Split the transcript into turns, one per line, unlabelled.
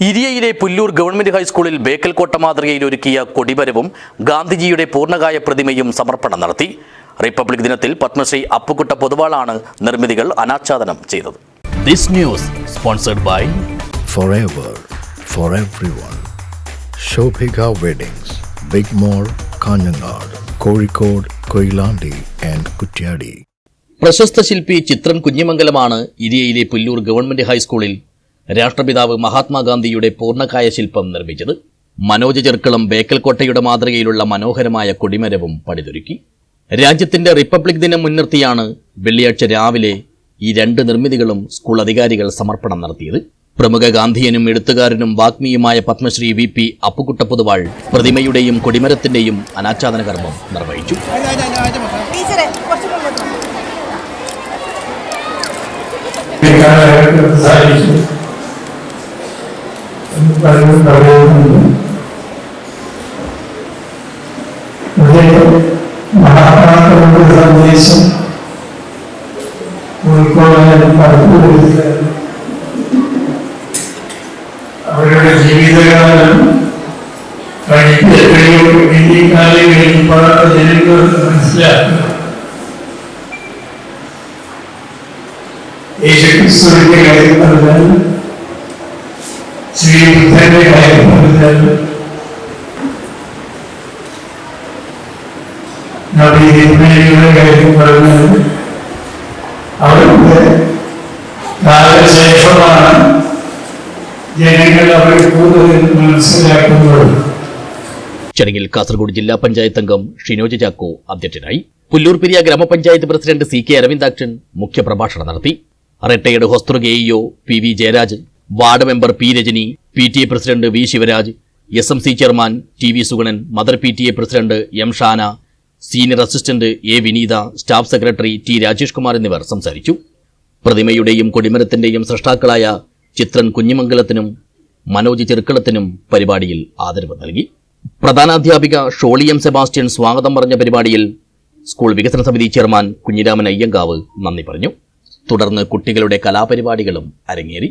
ഇരിയയിലെ Pullur government ഹൈസ്കൂളിൽ ബേക്കൽകോട്ട മാതൃകയിൽ ഒരുക്കിയ കൊടിവരവും ഗാന്ധിജിയുടെ പൂർണകായ പ്രതിമയും സമർപ്പണം നടത്തി റിപ്പബ്ലിക് ദിനത്തിൽ പത്മശ്രീ അപ്പുകുട്ട പൊതുവാളാണ് നിർമ്മിതികൾ അനാച്ഛാദനം ചെയ്തത് this news sponsored by
forever for everyone. Shobhika Weddings, Big Mall, Kanyanad, Kozhikode, Koilandi and Kutyadi.
പ്രശസ്ത ശില്പി ചിത്രൻ കുഞ്ഞിമംഗലമാണ് ഇരിയയിലെ പുല്ലൂർ ഗവൺമെന്റ് ഹൈസ്കൂളിൽ രാഷ്ട്രപിതാവ് മഹാത്മാഗാന്ധിയുടെ പൂർണകായ ശില്പം നിർമ്മിച്ചത് മനോജ് ചെർക്കളം ബേക്കൽക്കോട്ടയുടെ മാതൃകയിലുള്ള മനോഹരമായ കൊടിമരവും പണിതൊരുക്കി. രാജ്യത്തിന്റെ റിപ്പബ്ലിക് ദിനം മുൻനിർത്തിയാണ് വെള്ളിയാഴ്ച രാവിലെ ഈ രണ്ട് നിർമ്മിതികളും സ്കൂൾ അധികാരികൾ സമർപ്പണം നടത്തിയത്. പ്രമുഖ ഗാന്ധിയനും എഴുത്തുകാരനും വാഗ്മിയുമായ പത്മശ്രീ വി പി അപ്പുക്കുട്ട പൊതുവാൾ പ്രതിമയുടെയും കൊടിമരത്തിന്റെയും അനാച്ഛാദന കർമ്മം നിർവഹിച്ചു.
ടീച്ചറെ കുറച്ച് മുന്നോട്ട് വാ.
കാലഘട്ടത്തിൽ സാധിച്ചു എന്ന് പലരും പറയുന്നുണ്ട് ഇവിടെ മഹാത്മാക്കളുടെ സന്ദേശം ഉൾക്കൊള്ളാൻ പലപ്പോഴും അവരുടെ ജീവിതകാലം കഴിഞ്ഞ എത്രയോ ഇന്ത്യക്കാരെ കഴിഞ്ഞപ്പോഴാണ് ജനങ്ങൾക്ക് മനസ്സിലാക്കുക യേശുക്രിസ്തുവിന്റെ കാര്യം പറഞ്ഞാൽ ശ്രീബുദ്ധന്റെ കാര്യം പറഞ്ഞാൽ നവീനയുടെ കാര്യം പറഞ്ഞത് അവരുടെ കാലശേഷമാണ് ജനങ്ങൾ അവരെ കൂടുതൽ മനസ്സിലാക്കുന്നത്
ചടങ്ങിൽ കാസർഗോഡ് ജില്ലാ പഞ്ചായത്ത് അംഗം ഷിനോജ് ചാക്കോ അധ്യക്ഷനായി പുല്ലൂർ പെരിയ ഗ്രാമപഞ്ചായത്ത് പ്രസിഡന്റ് സി കെ അരവിന്ദാക്ഷൻ മുഖ്യപ്രഭാഷണം നടത്തി. Retired ഹോസ്റ്റർ AEO P V Jayaraj ward member P Rajani P T A president V Sivaraj S M C chairman T V Suganan mother P T A president M Shana senior assistant A Vineetha staff secretary T Rajesh Kumar എന്നിവർ സംസാരിച്ചു. പ്രതിമയുടെയും കൊടിമരത്തിന്റെയും സൃഷ്ടാക്കളായ ചിത്രൻ കുഞ്ഞിമംഗലത്തിനും മനോജ് ചെറുക്കളത്തിനും പരിപാടിയിൽ ആദരവ് നൽകി. പ്രധാനാധ്യാപിക Sholy M Sebastian സ്വാഗതം പറഞ്ഞ പരിപാടിയിൽ school വികസന സമിതി ചെയർമാൻ കുഞ്ഞിരാമൻ അയ്യങ്കാവ് നന്ദി പറഞ്ഞു. തുടർന്ന് കുട്ടികളുടെ കലാപരിപാടികളും അരങ്ങേറി.